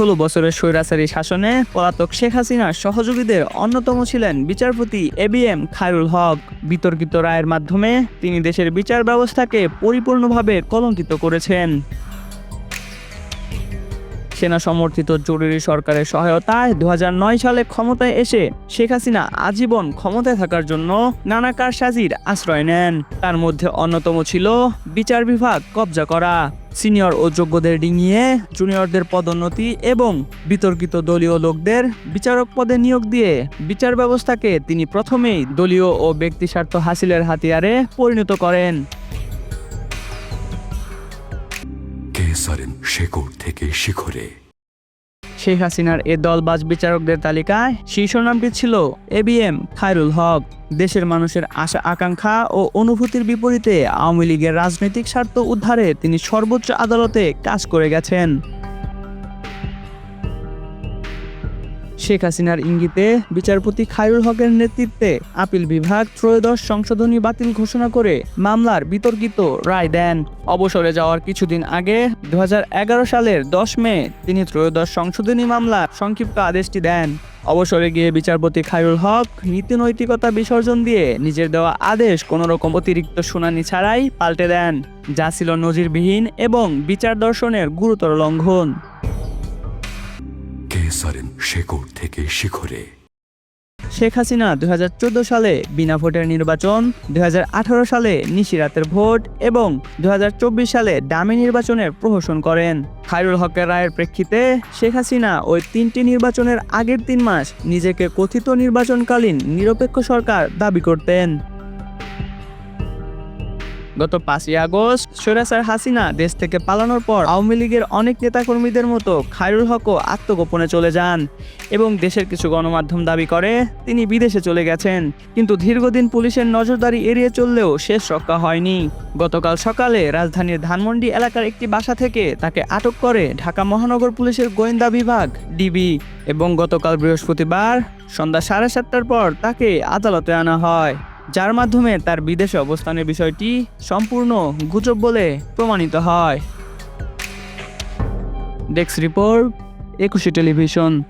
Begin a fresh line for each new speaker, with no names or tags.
ষোলো বছরের স্বৈরাচারী শাসনে পলাতক শেখ হাসিনার সহযোগীদের অন্যতম ছিলেন বিচারপতি A B M Khairul Haque. বিতর্কিত রায়ের মাধ্যমে তিনি দেশের বিচার ব্যবস্থাকে পরিপূর্ণভাবে কলঙ্কিত করেছেন। সেনা সমর্থিত জরুরি সরকারের সহায়তায় দু হাজার নয় সালে ক্ষমতায় এসে শেখ হাসিনা আজীবন ক্ষমতায় থাকার জন্য নানা কারসাজির আশ্রয় নেন। তার মধ্যে অন্যতম ছিল বিচার বিভাগ কবজা করা। সিনিয়র ও যোগ্যদের ডিঙিয়ে জুনিয়রদের পদোন্নতি এবং বিতর্কিত দলীয় লোকদের বিচারক পদে নিয়োগ দিয়ে বিচার ব্যবস্থাকে তিনি প্রথমেই দলীয় ও ব্যক্তিস্বার্থ হাসিলের হাতিয়ারে পরিণত করেন।
কেসারেন শেকড় থেকে শিখরে।
শেখ হাসিনার এ দলবাজ বিচারকদের তালিকায় শীর্ষ নামটি ছিল A B M, Khairul Haque. দেশের মানুষের আশা, আকাঙ্ক্ষা ও অনুভূতির বিপরীতে আওয়ামী লীগের রাজনৈতিক স্বার্থ উদ্ধারে তিনি সর্বোচ্চ আদালতে কাজ করে গেছেন। শেখ হাসিনার ইঙ্গিতে বিচারপতি খায়রুল হকের নেতৃত্বে আপিল বিভাগ ত্রয়োদশ সংশোধনী বাতিল ঘোষণা করে মামলার বিতর্কিত রায় দেন। অবসরে যাওয়ার কিছুদিন আগে দু হাজার এগারো সালের দশ মে তিনি ত্রয়োদশ সংশোধনী মামলার সংক্ষিপ্ত আদেশটি দেন। অবসরে গিয়ে বিচারপতি খায়রুল হক নীতিনৈতিকতা বিসর্জন দিয়ে নিজের দেওয়া আদেশ কোনো রকম অতিরিক্ত শুনানি ছাড়াই পাল্টে দেন, যা ছিল নজিরবিহীন এবং বিচার দর্শনের গুরুতর লঙ্ঘন।
কেসারেন শেকড় থেকে শিখরে।
শেখ হাসিনা দু হাজার চোদ্দ সালে বিনা ভোটের নির্বাচন দু হাজার আঠারো সালে নিশিরাতের ভোট এবং দুহাজার চব্বিশ সালে ডামি নির্বাচনের প্রহসন করেন। খায়রুল হকের রায়ের প্রেক্ষিতে শেখ হাসিনা ওই তিনটি নির্বাচনের আগের তিন মাস নিজেকে কথিত নির্বাচনকালীন নিরপেক্ষ সরকার দাবি করতেন। গত পাঁচই আগস্ট সৈরাসার হাসিনা দেশ থেকে পালানোর পর আওয়ামী লীগের অনেক নেতাকর্মীদের মতো খায়রুল হকও আত্মগোপনে চলে যান এবং দেশের কিছু গণমাধ্যম দাবি করে, তিনি বিদেশে চলে গেছেন। কিন্তু দীর্ঘদিন পুলিশের নজরদারি এড়িয়ে চললেও শেষ রক্ষা হয়নি। গতকাল সকালে রাজধানীর ধানমন্ডি এলাকার একটি বাসা থেকে তাকে আটক করে ঢাকা মহানগর পুলিশের গোয়েন্দা বিভাগ, ডিবি এবং গতকাল বৃহস্পতিবার সন্ধ্যা সাড়ে সাতটার পর তাকে আদালতে আনা হয়। যার মাধ্যমে তার বিদেশে অবস্থানের বিষয়টি সম্পূর্ণ গুজব বলে প্রমাণিত হয়। Desk report, Ekushey television.